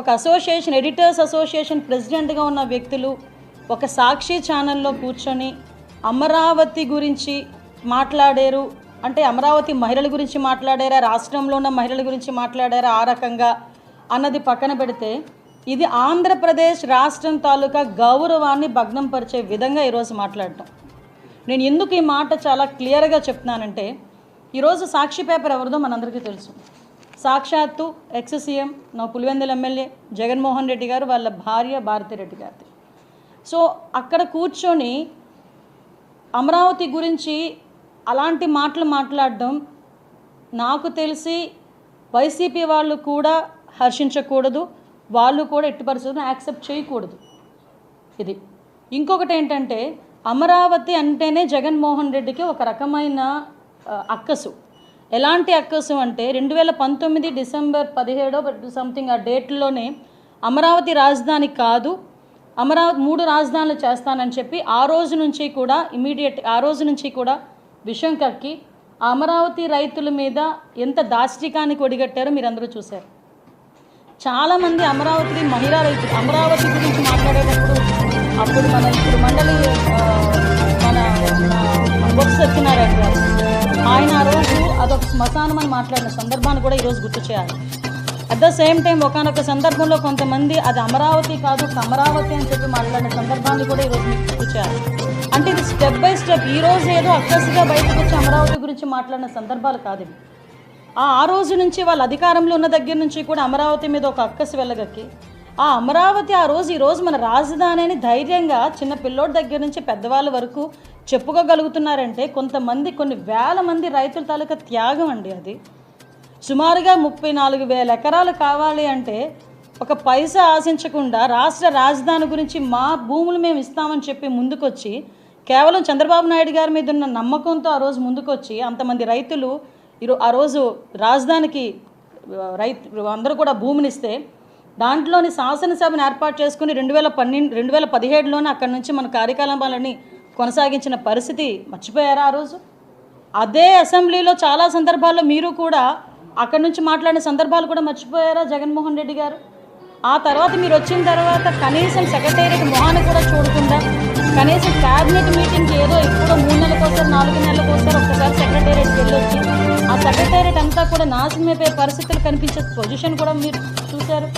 ఒక association editors association ప్రెసిడెంట్గా ఉన్న వ్యక్తులు ఒక సాక్షి ఛానల్లో కూర్చొని అమరావతి గురించి మాట్లాడారు. అంటే అమరావతి మహిళల గురించి మాట్లాడారా? రాష్ట్రంలో ఉన్న మహిళల గురించి మాట్లాడారా ఆ రకంగా అన్నది పక్కన పెడితే ఇది ఆంధ్రప్రదేశ్ రాష్ట్రం తాలూకా గౌరవాన్ని భగ్నం పరిచే విధంగా ఈరోజు మాట్లాడటం. నేను ఎందుకు ఈ మాట చాలా క్లియర్గా చెప్తున్నానంటే ఈరోజు సాక్షి పేపర్ ఎవరిదో మనందరికీ తెలుసు. సాక్షాత్తు ఎక్స్ సీఎం నా పులివెందుల ఎమ్మెల్యే జగన్మోహన్ రెడ్డి గారు వాళ్ళ భార్య భారతిరెడ్డి గారిది. సో అక్కడ కూర్చొని అమరావతి గురించి అలాంటి మాటలు మాట్లాడడం నాకు తెలిసి వైసీపీ వాళ్ళు కూడా హర్షించకూడదు వాళ్ళు కూడా ఎట్టి పరిస్థితులు యాక్సెప్ట్ చేయకూడదు. ఇది. ఇంకొకటి ఏంటంటే అమరావతి అంటేనే జగన్మోహన్ రెడ్డికి ఒక రకమైన అక్కసు. ఎలాంటి అక్కసం అంటే రెండు వేల పంతొమ్మిది డిసెంబర్ పదిహేడో సంథింగ్ ఆ డేట్లోనే అమరావతి రాజధాని కాదు అమరావతి మూడు రాజధానులు చేస్తానని చెప్పి ఆ రోజు నుంచి కూడా ఇమీడియట్ ఆ రోజు నుంచి కూడా విషయం కక్కి ఆ అమరావతి రైతుల మీద ఎంత దాష్టికానికి ఒడిగట్టారో మీరందరూ చూశారు. చాలామంది అమరావతి మహిళా రైతులు అమరావతి గురించి మాట్లాడేటప్పుడు అప్పుడు మన ఇప్పుడు మండలి అదొక శ్మశానం అని మాట్లాడిన సందర్భాన్ని కూడా ఈరోజు గుర్తు చేయాలి. అట్ ద సేమ్ టైం ఒకనొక సందర్భంలో కొంతమంది అది అమరావతి కాదు అమరావతి అని చెప్పి మాట్లాడిన సందర్భాన్ని కూడా ఈరోజు మీకు గుర్తు చేయాలి. అంటే ఇది స్టెప్ బై స్టెప్ ఈ రోజు ఏదో అక్కసిగా బయటకు వచ్చి అమరావతి గురించి మాట్లాడిన సందర్భాలు కాదు ఇవి. ఆ ఆ రోజు నుంచి వాళ్ళ అధికారంలో ఉన్న దగ్గర నుంచి కూడా అమరావతి మీద ఒక అక్కసి వెళ్ళగక్కి ఆ అమరావతి ఆ రోజు ఈరోజు మన రాజధాని అని ధైర్యంగా చిన్న పిల్లోడి దగ్గర నుంచి పెద్దవాళ్ళ వరకు చెప్పుకోగలుగుతున్నారంటే కొంతమంది కొన్ని వేల మంది రైతుల తాలూకా త్యాగం అండి అది. సుమారుగా ముప్పై నాలుగు వేల ఎకరాలు కావాలి అంటే ఒక పైసా ఆశించకుండా రాష్ట్ర రాజధాని గురించి మా భూములు మేము ఇస్తామని చెప్పి ముందుకొచ్చి కేవలం చంద్రబాబు నాయుడు గారి మీద ఉన్న నమ్మకంతో ఆ రోజు ముందుకొచ్చి అంతమంది రైతులు ఈరో ఆ రోజు రాజధానికి రైతు అందరూ కూడా భూమినిస్తే దాంట్లోని శాసనసభను ఏర్పాటు చేసుకుని రెండు వేల పన్నెండు రెండు వేల పదిహేడులోనే అక్కడి నుంచి మన కార్యకలాపాలని కొనసాగించిన పరిస్థితి మర్చిపోయారా ఆ రోజు? అదే అసెంబ్లీలో చాలా సందర్భాల్లో మీరు కూడా అక్కడి నుంచి మాట్లాడిన సందర్భాలు కూడా మర్చిపోయారా జగన్మోహన్ రెడ్డి గారు? ఆ తర్వాత మీరు వచ్చిన తర్వాత కనీసం సెక్రటేరియట్ మొహాన్ని కూడా చూడకుండా కనీసం క్యాబినెట్ మీటింగ్కి ఏదో ఎప్పుడో మూడు నెలలకు ఒకసారి నాలుగు నెలలకు ఒకసారి ఒక్కసారి సెక్రటేరియట్కి వెళ్ళొచ్చి ఆ సెక్రటేరియట్ అంతా కూడా నాశనమైపోయే పరిస్థితులు కనిపించే పొజిషన్ కూడా మీరు చూశారు.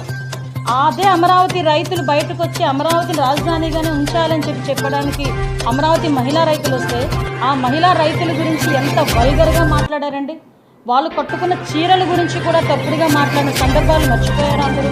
అదే అమరావతి రైతులు బయటకు వచ్చి అమరావతిని రాజధానిగానే ఉంచాలని చెప్పి చెప్పడానికి అమరావతి మహిళా రైతులు వస్తే ఆ మహిళా రైతుల గురించి ఎంత వల్గర్గా మాట్లాడారండి? వాళ్ళు కట్టుకున్న చీరల గురించి కూడా తప్పుడుగా మాట్లాడిన సందర్భాలు మర్చిపోయారు అందరూ